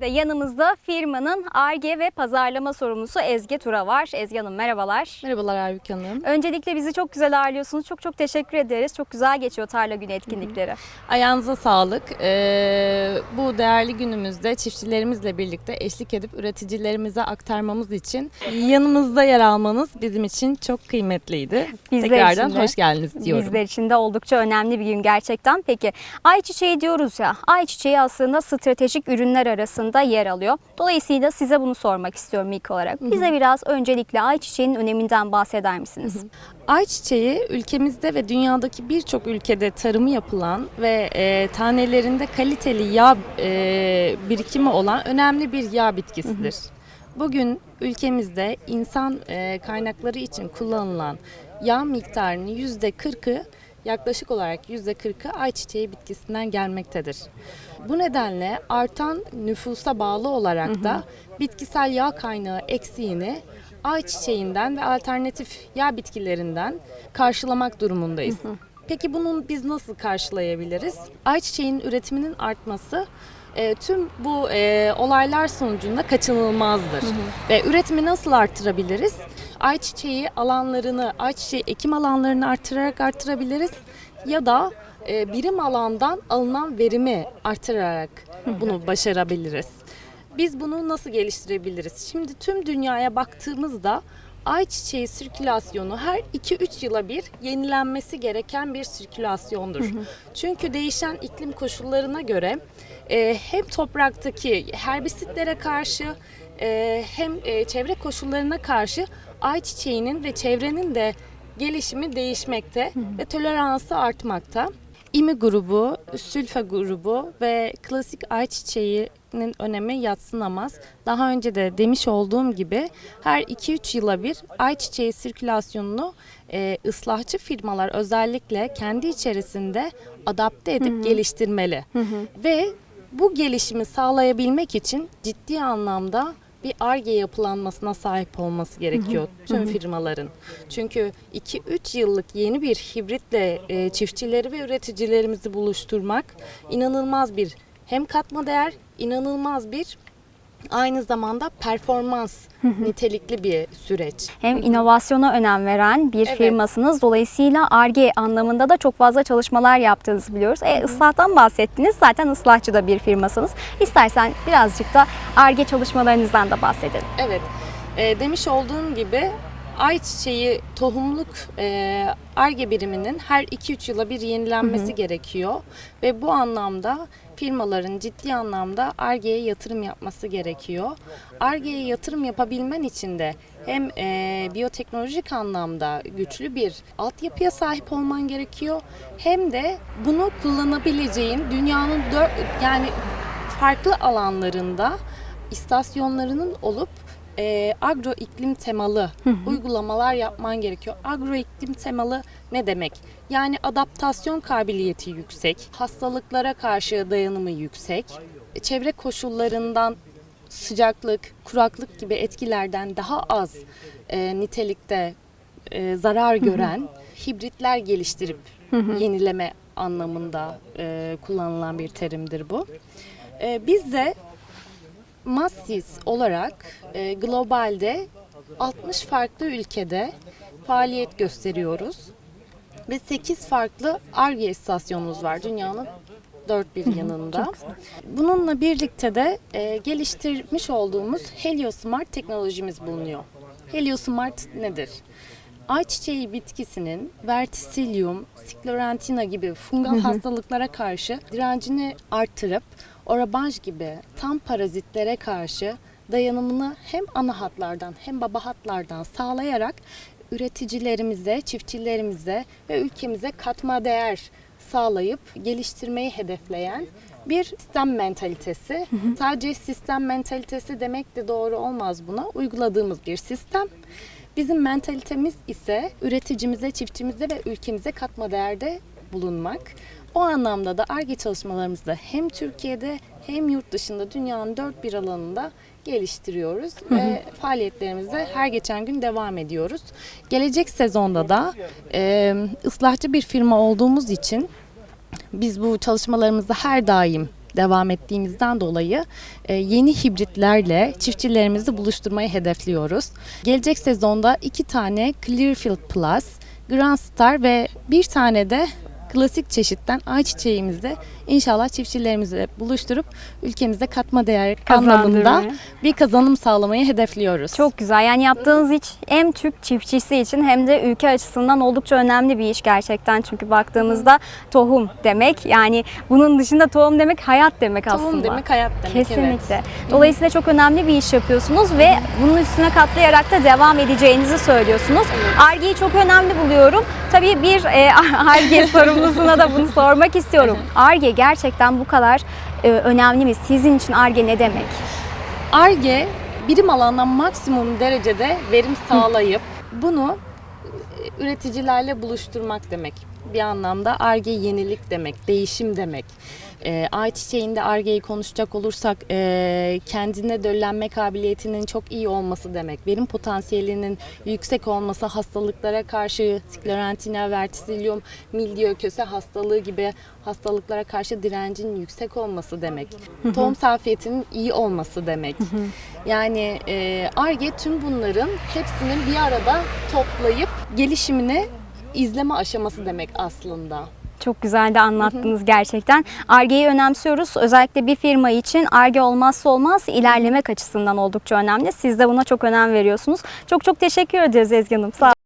Ve yanımızda firmanın ARGE ve pazarlama sorumlusu Ezge Tura var. Ezge Hanım merhabalar. Merhabalar Aybük Hanım. Öncelikle bizi çok güzel ağırlıyorsunuz. Çok çok teşekkür ederiz. Çok güzel geçiyor tarla günü etkinlikleri. Ayağınıza sağlık. Ee, bu değerli günümüzde çiftçilerimizle birlikte eşlik edip üreticilerimize aktarmamız için yanımızda yer almanız bizim için çok kıymetliydi. Bizler Tekrardan için de. hoş geldiniz diyorum. Bizler için de oldukça önemli bir gün gerçekten. Peki ayçiçeği diyoruz ya. Ayçiçeği aslında stratejik ürünler arasında yer alıyor. Dolayısıyla size bunu sormak istiyorum ilk olarak. Bize biraz öncelikle ayçiçeğinin öneminden bahseder misiniz? Ayçiçeği ülkemizde ve dünyadaki birçok ülkede tarımı yapılan ve e, tanelerinde kaliteli yağ e, birikimi olan önemli bir yağ bitkisidir. Bugün ülkemizde insan e, kaynakları için kullanılan yağ miktarının yüzde 40'ı yaklaşık olarak yüzde 40'ı ayçiçeği bitkisinden gelmektedir. Bu nedenle artan nüfusa bağlı olarak da bitkisel yağ kaynağı eksiğini ayçiçeğinden ve alternatif yağ bitkilerinden karşılamak durumundayız. Peki bunun biz nasıl karşılayabiliriz? Ayçiçeğin üretiminin artması e, tüm bu e, olaylar sonucunda kaçınılmazdır. Ve üretimi nasıl artırabiliriz? Ayçiçeği alanlarını, ayçiçeği ekim alanlarını artırarak artırabiliriz ya da e, birim alandan alınan verimi artırarak bunu başarabiliriz. Biz bunu nasıl geliştirebiliriz? Şimdi tüm dünyaya baktığımızda ayçiçeği sirkülasyonu her 2-3 yıla bir yenilenmesi gereken bir sirkülasyondur. Çünkü değişen iklim koşullarına göre e, hem topraktaki herbisitlere karşı hem e, çevre koşullarına karşı ayçiçeğinin ve çevrenin de gelişimi değişmekte ve toleransı artmakta. İmi grubu, sülfa grubu ve klasik ayçiçeğinin önemi yatsınamaz. Daha önce de demiş olduğum gibi her 2-3 yıla bir ayçiçeği sirkülasyonunu e, ıslahçı firmalar özellikle kendi içerisinde adapte edip geliştirmeli. Ve bu gelişimi sağlayabilmek için ciddi anlamda bir ARGE yapılanmasına sahip olması gerekiyor tüm firmaların. Çünkü 2-3 yıllık yeni bir hibritle e, çiftçileri ve üreticilerimizi buluşturmak inanılmaz bir hem katma değer, inanılmaz bir aynı zamanda performans nitelikli bir süreç. Hem inovasyona önem veren bir Evet. firmasınız. Dolayısıyla ARGE anlamında da çok fazla çalışmalar yaptığınızı biliyoruz. E, ıslahtan bahsettiniz. Zaten ıslahçı da bir firmasınız. İstersen birazcık da ARGE çalışmalarınızdan da bahsedelim. Evet. E, demiş olduğum gibi ayçiçeği tohumluk e, ARGE biriminin her 2-3 yıla bir yenilenmesi gerekiyor. Ve bu anlamda firmaların ciddi anlamda ARGE'ye yatırım yapması gerekiyor. ARGE'ye yatırım yapabilmen için de hem e, biyoteknolojik anlamda güçlü bir altyapıya sahip olman gerekiyor. Hem de bunu kullanabileceğin dünyanın dört yani farklı alanlarında istasyonlarının olup e, agro iklim temalı uygulamalar yapman gerekiyor. Agro iklim temalı ne demek? Yani adaptasyon kabiliyeti yüksek, hastalıklara karşı dayanımı yüksek, çevre koşullarından sıcaklık, kuraklık gibi etkilerden daha az e, nitelikte e, zarar gören hibritler geliştirip yenileme anlamında e, kullanılan bir terimdir bu. E, biz de Massis olarak e, globalde 60 farklı ülkede faaliyet gösteriyoruz. Ve 8 farklı ARGE istasyonumuz var dünyanın dört bir yanında. Bununla birlikte de e, geliştirmiş olduğumuz Heliosmart teknolojimiz bulunuyor. Heliosmart nedir? Ayçiçeği bitkisinin vertisilyum, siklorentina gibi fungal hastalıklara karşı direncini artırıp orabanj gibi tam parazitlere karşı dayanımını hem ana hatlardan hem baba hatlardan sağlayarak üreticilerimize, çiftçilerimize ve ülkemize katma değer sağlayıp geliştirmeyi hedefleyen bir sistem mentalitesi. Sadece sistem mentalitesi demek de doğru olmaz buna. Uyguladığımız bir sistem. Bizim mentalitemiz ise üreticimize, çiftçimize ve ülkemize katma değerde bulunmak. O anlamda da ARGE çalışmalarımızda hem Türkiye'de hem yurt dışında dünyanın dört bir alanında geliştiriyoruz ve faaliyetlerimize her geçen gün devam ediyoruz. Gelecek sezonda da e, ıslahçı bir firma olduğumuz için biz bu çalışmalarımızda her daim devam ettiğimizden dolayı yeni hibritlerle çiftçilerimizi buluşturmayı hedefliyoruz. Gelecek sezonda iki tane Clearfield Plus, Grand Star ve bir tane de klasik çeşitten ayçiçeğimizi inşallah çiftçilerimizle buluşturup ülkemize katma değer anlamında bir kazanım sağlamayı hedefliyoruz. Çok güzel. Yani yaptığınız iş hem Türk çiftçisi için hem de ülke açısından oldukça önemli bir iş gerçekten. Çünkü baktığımızda tohum demek. Yani bunun dışında tohum demek hayat demek Tohum aslında. demek hayat demek. Kesinlikle. Evet. Dolayısıyla çok önemli bir iş yapıyorsunuz ve bunun üstüne katlayarak da devam edeceğinizi söylüyorsunuz. Arge'yi çok önemli buluyorum. Tabii bir e, Arge sorumlusuna da bunu sormak istiyorum. Arge gerçekten bu kadar e, önemli mi? Sizin için Arge ne demek? ARGE birim alandan maksimum derecede verim sağlayıp bunu e, üreticilerle buluşturmak demek. Bir anlamda ARGE yenilik demek, değişim demek. E, ayçiçeğinde ARGE'yi konuşacak olursak e, kendine döllenme kabiliyetinin çok iyi olması demek. Verim potansiyelinin yüksek olması, hastalıklara karşı sklerotina, vertisilyum, mildiyo, köse hastalığı gibi hastalıklara karşı direncin yüksek olması demek. Tohum safiyetinin iyi olması demek. Yani ARGE tüm bunların hepsinin bir arada toplayıp gelişimini izleme aşaması demek aslında. Çok güzel de anlattınız gerçekten. Arge'yi önemsiyoruz. Özellikle bir firma için Arge olmazsa olmaz ilerlemek açısından oldukça önemli. Siz de buna çok önem veriyorsunuz. Çok çok teşekkür ederiz Ezgi Hanım. Sağ